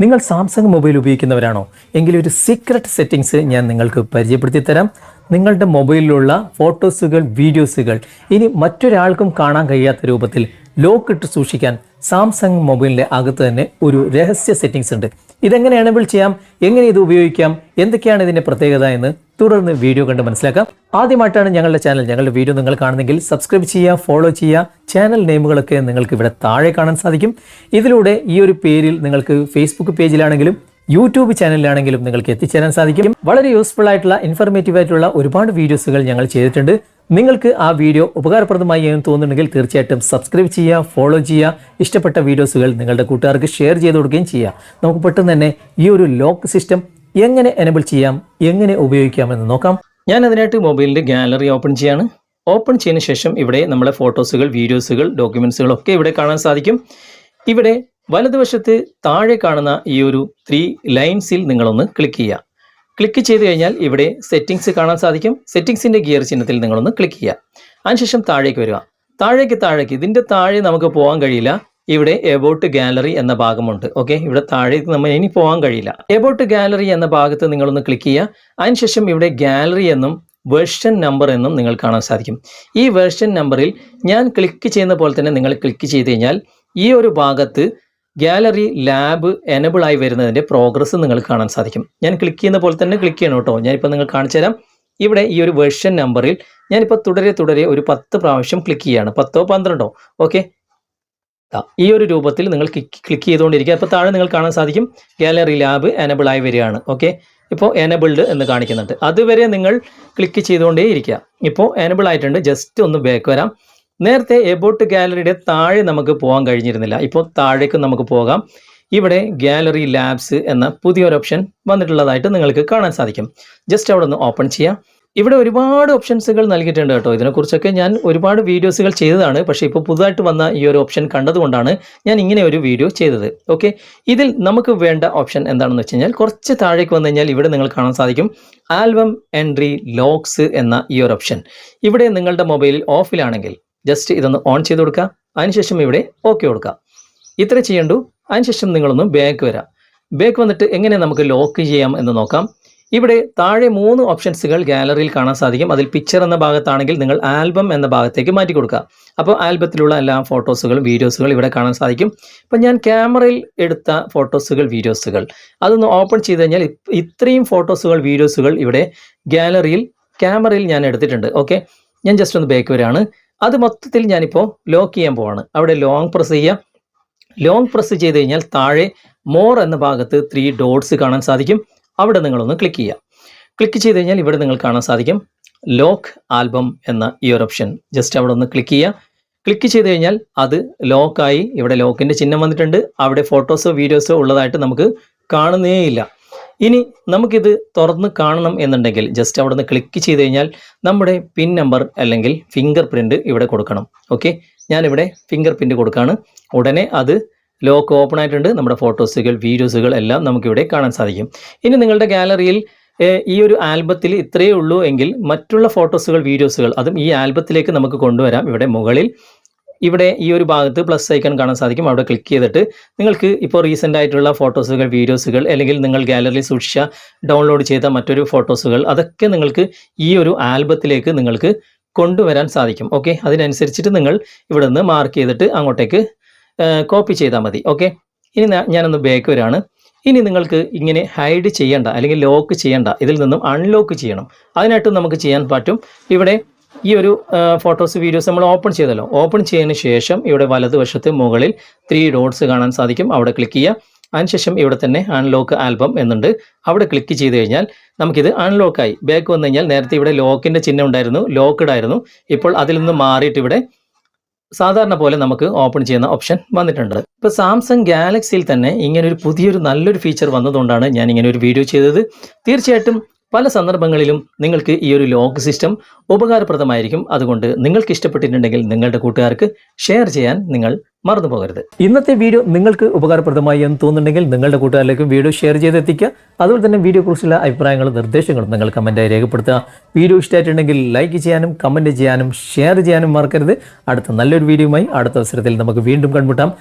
നിങ്ങൾ Samsung mobile ഉപയോഗിക്കുന്നവരാണോ? എങ്കിൽ ഒരു സീക്രട്ട് സെറ്റിംഗ്സ് ഞാൻ നിങ്ങൾക്ക് പരിചയപ്പെടുത്തി തരാം നിങ്ങളുടെ മൊബൈലിലുള്ള ഫോട്ടോസുകൾ വീഡിയോസുകൾ ഇനി മറ്റൊരാൾക്കും കാണാൻ കഴിയാത്ത രൂപത്തിൽ ലോക്ക് ഇട്ട് സൂക്ഷിക്കാൻ സാംസങ് മൊബൈലിന്റെ അകത്ത് തന്നെ ഒരു രഹസ്യ സെറ്റിംഗ്സ് ഉണ്ട്. ഇതെങ്ങനെ ബിൽഡ് ചെയ്യാം? എങ്ങനെ ഇത് ഉപയോഗിക്കാം? എന്തൊക്കെയാണ് ഇതിന്റെ പ്രത്യേകത എന്ന് തുടർന്ന് വീഡിയോ കണ്ട് മനസ്സിലാക്കാം. ആദ്യമായിട്ടാണ് ഞങ്ങളുടെ ചാനൽ ഞങ്ങളുടെ വീഡിയോ നിങ്ങൾ കാണുന്നെങ്കിൽ സബ്സ്ക്രൈബ് ചെയ്യുക ഫോളോ ചെയ്യുക. ചാനൽ നെയിമുകളൊക്കെ നിങ്ങൾക്ക് ഇവിടെ താഴെ കാണാൻ സാധിക്കും. ഇതിലൂടെ ഈ ഒരു പേരിൽ നിങ്ങൾക്ക് ഫേസ്ബുക്ക് പേജിലാണെങ്കിലും യൂട്യൂബ് ചാനലിലാണെങ്കിലും നിങ്ങൾക്ക് എത്തിച്ചേരാൻ സാധിക്കും. വളരെ യൂസ്ഫുൾ ആയിട്ടുള്ള ഇൻഫർമേറ്റീവ് ആയിട്ടുള്ള ഒരുപാട് വീഡിയോസുകൾ ഞങ്ങൾ ചെയ്തിട്ടുണ്ട്. നിങ്ങൾക്ക് ആ വീഡിയോ ഉപകാരപ്രദമായി എന്ന് തോന്നുന്നുണ്ടെങ്കിൽ തീർച്ചയായിട്ടും സബ്സ്ക്രൈബ് ചെയ്യുക ഫോളോ ചെയ്യുക. ഇഷ്ടപ്പെട്ട വീഡിയോസുകൾ നിങ്ങളുടെ കൂട്ടുകാർക്ക് ഷെയർ ചെയ്ത് കൊടുക്കുകയും ചെയ്യുക. നമുക്ക് പെട്ടെന്ന് തന്നെ ഈ ഒരു ലോക്ക് സിസ്റ്റം എങ്ങനെ എനബിൾ ചെയ്യാം എങ്ങനെ ഉപയോഗിക്കാമെന്ന് നോക്കാം. ഞാൻ അതിനായിട്ട് മൊബൈലിന്റെ ഗാലറി ഓപ്പൺ ചെയ്യാണ്. ഓപ്പൺ ചെയ്തതിന് ശേഷം ഇവിടെ നമ്മളെ ഫോട്ടോസുകൾ വീഡിയോസുകൾ ഡോക്യുമെൻസുകൾ ഒക്കെ ഇവിടെ കാണാൻ സാധിക്കും. ഇവിടെ വലതുവശത്ത് താഴെ കാണുന്ന ഈ ഒരു ത്രീ ലൈൻസിൽ നിങ്ങളൊന്ന് ക്ലിക്ക് ചെയ്യുക. ക്ലിക്ക് ചെയ്ത് കഴിഞ്ഞാൽ ഇവിടെ സെറ്റിംഗ്സ് കാണാൻ സാധിക്കും. സെറ്റിംഗ്സിന്റെ ഗിയർ ചിഹ്നത്തിൽ നിങ്ങളൊന്ന് ക്ലിക്ക് ചെയ്യുക. അതിനുശേഷം താഴേക്ക് വരിക. താഴേക്ക് താഴേക്ക് ഇതിന്റെ താഴെ നമുക്ക് പോകാൻ കഴിയില്ല. ഇവിടെ എബോട്ട് ഗാലറി എന്ന ഭാഗമുണ്ട്. ഓക്കെ ഇവിടെ താഴേക്ക് നമ്മൾ ഇനി പോകാൻ കഴിയില്ല. എബോട്ട് ഗാലറി എന്ന ഭാഗത്ത് നിങ്ങളൊന്ന് ക്ലിക്ക് ചെയ്യുക. അതിനുശേഷം ഇവിടെ ഗാലറി എന്നും വേർഷൻ നമ്പർ എന്നും നിങ്ങൾ കാണാൻ സാധിക്കും. ഈ വേർഷൻ നമ്പറിൽ ഞാൻ ക്ലിക്ക് ചെയ്യുന്ന പോലെ തന്നെ നിങ്ങൾ ക്ലിക്ക് ചെയ്ത് കഴിഞ്ഞാൽ ഈ ഒരു ഭാഗത്ത് ഗാലറി ലാബ് എനബിൾ ആയി വരുന്നതിന്റെ പ്രോഗ്രസ് നിങ്ങൾക്ക് കാണാൻ സാധിക്കും. ഞാൻ ക്ലിക്ക് ചെയ്യുന്ന പോലെ തന്നെ ക്ലിക്ക് ചെയ്യണം കേട്ടോ. ഞാനിപ്പോൾ നിങ്ങൾ കാണിച്ചു തരാം. ഇവിടെ ഈ ഒരു വെർഷൻ നമ്പറിൽ ഞാനിപ്പോൾ തുടരെ തുടരെ ഒരു പത്ത് പ്രാവശ്യം ക്ലിക്ക് ചെയ്യുകയാണ്. പത്തോ പന്ത്രണ്ടോ? ഓക്കെ ഈ ഒരു രൂപത്തിൽ നിങ്ങൾ ക്ലിക്ക് ചെയ്തുകൊണ്ടിരിക്കുക. അപ്പോൾ താഴെ നിങ്ങൾ കാണാൻ സാധിക്കും. ഗാലറി ലാബ് എനബിൾ ആയി വരികയാണ്. ഓക്കെ ഇപ്പോൾ എനബിൾഡ് എന്ന് കാണിക്കുന്നുണ്ട്. അതുവരെ നിങ്ങൾ ക്ലിക്ക് ചെയ്തുകൊണ്ടേ ഇരിക്കുക ഇപ്പോൾ എനബിൾ ആയിട്ടുണ്ട്. ജസ്റ്റ് ഒന്ന് ബാക്ക് വരാം. നേരത്തെ എബോട്ട് ഗാലറിയുടെ താഴെ നമുക്ക് പോകാൻ കഴിഞ്ഞിരുന്നില്ല. ഇപ്പോൾ താഴേക്ക് നമുക്ക് പോകാം. ഇവിടെ ഗാലറി ലാബ്സ് എന്ന പുതിയൊരു ഓപ്ഷൻ വന്നിട്ടുള്ളതായിട്ട് നിങ്ങൾക്ക് കാണാൻ സാധിക്കും. ജസ്റ്റ് അവിടെ ഒന്ന് ഓപ്പൺ ചെയ്യാം. ഇവിടെ ഒരുപാട് ഓപ്ഷൻസുകൾ നൽകിയിട്ടുണ്ട് കേട്ടോ. ഇതിനെക്കുറിച്ചൊക്കെ ഞാൻ ഒരുപാട് വീഡിയോസുകൾ ചെയ്തതാണ്. പക്ഷേ ഇപ്പോൾ പുതുതായിട്ട് വന്ന ഈ ഒരു ഓപ്ഷൻ കണ്ടതുകൊണ്ടാണ് ഞാൻ ഇങ്ങനെ ഒരു വീഡിയോ ചെയ്തത്. ഓക്കെ? ഇതിൽ നമുക്ക് വേണ്ട ഓപ്ഷൻ എന്താണെന്ന് വെച്ച് കഴിഞ്ഞാൽ കുറച്ച് താഴേക്ക് വന്നു കഴിഞ്ഞാൽ ഇവിടെ നിങ്ങൾ കാണാൻ സാധിക്കും ആൽബം എൻട്രി ലോക്സ് എന്ന ഈ ഒരു ഓപ്ഷൻ. ഇവിടെ നിങ്ങളുടെ മൊബൈലിൽ ഓഫിലാണെങ്കിൽ ജസ്റ്റ് ഇതൊന്ന് ഓൺ ചെയ്ത് കൊടുക്കുക അതിനുശേഷം ഇവിടെ ഓക്കെ കൊടുക്കുക ഇത്ര ചെയ്യണ്ടു. അതിനുശേഷം നിങ്ങളൊന്ന് ബാക്ക് വരാം. ബാക്ക് വന്നിട്ട് എങ്ങനെ നമുക്ക് ലോക്ക് ചെയ്യാം എന്ന് നോക്കാം. ഇവിടെ താഴെ മൂന്ന് ഓപ്ഷൻസുകൾ ഗാലറിയിൽ കാണാൻ സാധിക്കും. അതിൽ പിക്ചർ എന്ന ഭാഗത്താണെങ്കിൽ നിങ്ങൾ ആൽബം എന്ന ഭാഗത്തേക്ക് മാറ്റി കൊടുക്കുക അപ്പോൾ ആൽബത്തിലുള്ള എല്ലാ ഫോട്ടോസുകളും വീഡിയോസുകളും ഇവിടെ കാണാൻ സാധിക്കും. ഇപ്പം ഞാൻ ക്യാമറയിൽ എടുത്ത ഫോട്ടോസുകൾ വീഡിയോസുകൾ അതൊന്ന് ഓപ്പൺ ചെയ്ത് കഴിഞ്ഞാൽ ഇത്രയും ഫോട്ടോസുകൾ വീഡിയോസുകൾ ഇവിടെ ഗാലറിയിൽ ക്യാമറയിൽ ഞാൻ എടുത്തിട്ടുണ്ട്. ഓക്കെ ഞാൻ ജസ്റ്റ് ഒന്ന് ബാക്ക് വരാണ്. അത് മൊത്തത്തിൽ ഞാനിപ്പോൾ ലോക്ക് ചെയ്യാൻ പോവാണ്. അവിടെ ലോങ് പ്രസ് ചെയ്യുക ലോങ് പ്രസ് ചെയ്ത് കഴിഞ്ഞാൽ താഴെ മോർ എന്ന ഭാഗത്ത് ത്രീ ഡോട്ട്സ് കാണാൻ സാധിക്കും. അവിടെ നിങ്ങളൊന്ന് ക്ലിക്ക് ചെയ്യുക ക്ലിക്ക് ചെയ്ത് കഴിഞ്ഞാൽ ഇവിടെ നിങ്ങൾ കാണാൻ സാധിക്കും ലോക്ക് ആൽബം എന്ന ഈ ഒരു ഓപ്ഷൻ ജസ്റ്റ് അവിടെ ഒന്ന് ക്ലിക്ക് ചെയ്യുക ക്ലിക്ക് ചെയ്ത് കഴിഞ്ഞാൽ അത് ലോക്കായി ഇവിടെ ലോക്കിന്റെ ചിഹ്നം വന്നിട്ടുണ്ട്. അവിടെ ഫോട്ടോസോ വീഡിയോസോ ഉള്ളതായിട്ട് നമുക്ക് കാണുന്നേയില്ല. ഇനി നമുക്കിത് തുറന്ന് കാണണം എന്നുണ്ടെങ്കിൽ ജസ്റ്റ് അവിടെ നിന്ന് ക്ലിക്ക് ചെയ്ത് കഴിഞ്ഞാൽ നമ്മുടെ പിൻ നമ്പർ അല്ലെങ്കിൽ ഫിംഗർ പ്രിന്റ് ഇവിടെ കൊടുക്കണം. ഓക്കെ ഞാനിവിടെ ഫിംഗർ പ്രിന്റ് കൊടുക്കുകയാണ് ഉടനെ അത് ലോക്ക് ഓപ്പൺ ആയിട്ടുണ്ട്. നമ്മുടെ ഫോട്ടോസുകൾ വീഡിയോസുകൾ എല്ലാം നമുക്കിവിടെ കാണാൻ സാധിക്കും. ഇനി നിങ്ങളുടെ ഗാലറിയിൽ ഈ ഒരു ആൽബത്തിൽ ഇത്രയേ ഉള്ളൂ എങ്കിൽ മറ്റുള്ള ഫോട്ടോസുകൾ വീഡിയോസുകൾ അതും ഈ ആൽബത്തിലേക്ക് നമുക്ക് കൊണ്ടുവരാം. ഇവിടെ മുകളിൽ ഇവിടെ ഈ ഒരു ഭാഗത്ത് പ്ലസ് ഐക്കൺ കാണാൻ സാധിക്കും. അവിടെ ക്ലിക്ക് ചെയ്തിട്ട് നിങ്ങൾക്ക് ഇപ്പോൾ റീസെന്റ് ആയിട്ടുള്ള ഫോട്ടോസുകൾ വീഡിയോസുകൾ അല്ലെങ്കിൽ നിങ്ങൾ ഗാലറിയിൽ സൂക്ഷിച്ച ഡൗൺലോഡ് ചെയ്ത മറ്റൊരു ഫോട്ടോസുകൾ അതൊക്കെ നിങ്ങൾക്ക് ഈ ഒരു ആൽബത്തിലേക്ക് നിങ്ങൾക്ക് കൊണ്ടുവരാൻ സാധിക്കും. ഓക്കെ അതിനനുസരിച്ചിട്ട് നിങ്ങൾ ഇവിടെ നിന്ന് മാർക്ക് ചെയ്തിട്ട് അങ്ങോട്ടേക്ക് കോപ്പി ചെയ്താൽ മതി. ഓക്കെ ഇനി ഞാനൊന്ന് ബാക്ക് വരാണ്. ഇനി നിങ്ങൾക്ക് ഇങ്ങനെ ഹൈഡ് ചെയ്യേണ്ട അല്ലെങ്കിൽ ലോക്ക് ചെയ്യേണ്ട. ഇതിൽ നിന്നും അൺലോക്ക് ചെയ്യണം. അതിനായിട്ട് നമുക്ക് ചെയ്യാൻ പറ്റും. ഇവിടെ ഈ ഒരു ഫോട്ടോസ് വീഡിയോസ് നമ്മൾ ഓപ്പൺ ചെയ്തല്ലോ. ഓപ്പൺ ചെയ്തതിന് ശേഷം ഇവിടെ വലതുവശത്ത് മുകളിൽ ത്രീ ഡോട്ട്സ് കാണാൻ സാധിക്കും. അവിടെ ക്ലിക്ക് ചെയ്യുക. അതിനുശേഷം ഇവിടെ തന്നെ അൺലോക്ക് ആൽബം എന്നുണ്ട്. അവിടെ ക്ലിക്ക് ചെയ്ത് കഴിഞ്ഞാൽ നമുക്കിത് അൺലോക്കായി ബാക്ക് വന്നു കഴിഞ്ഞാൽ നേരത്തെ ഇവിടെ ലോക്കിന്റെ ചിഹ്നം ഉണ്ടായിരുന്നു. ലോക്ക്ഡ് ആയിരുന്നു. ഇപ്പോൾ അതിൽ നിന്ന് മാറിയിട്ട് ഇവിടെ സാധാരണ പോലെ നമുക്ക് ഓപ്പൺ ചെയ്യുന്ന ഓപ്ഷൻ വന്നിട്ടുണ്ട്. ഇപ്പോൾ സാംസങ് ഗാലക്സിയിൽ തന്നെ ഇങ്ങനൊരു പുതിയൊരു നല്ലൊരു ഫീച്ചർ വന്നതുകൊണ്ടാണ് ഞാൻ ഇങ്ങനെ ഒരു വീഡിയോ ചെയ്തത്. തീർച്ചയായിട്ടും പല സന്ദർഭങ്ങളിലും നിങ്ങൾക്ക് ഈ ഒരു ലോക്ക് സിസ്റ്റം ഉപകാരപ്രദമായിരിക്കും. അതുകൊണ്ട് നിങ്ങൾക്ക് ഇഷ്ടപ്പെട്ടിട്ടുണ്ടെങ്കിൽ നിങ്ങളുടെ കൂട്ടുകാർക്ക് ഷെയർ ചെയ്യാൻ നിങ്ങൾ മറന്നു പോകരുത് ഇന്നത്തെ വീഡിയോ നിങ്ങൾക്ക് ഉപകാരപ്രദമായി എന്ന് തോന്നുന്നുണ്ടെങ്കിൽ നിങ്ങളുടെ കൂട്ടുകാരിലേക്കും വീഡിയോ ഷെയർ ചെയ്തെത്തിക്കുക. അതുപോലെ തന്നെ വീഡിയോ കുറിച്ചുള്ള അഭിപ്രായങ്ങളും നിർദ്ദേശങ്ങളും നിങ്ങൾ കമന്റായി രേഖപ്പെടുത്തുക. വീഡിയോ ഇഷ്ടമായിട്ടുണ്ടെങ്കിൽ ലൈക്ക് ചെയ്യാനും കമന്റ് ചെയ്യാനും ഷെയർ ചെയ്യാനും മറക്കരുത്. അടുത്ത നല്ലൊരു വീഡിയോയുമായി അടുത്ത അവസരത്തിൽ നമുക്ക് വീണ്ടും കണ്ടുമുട്ടാം.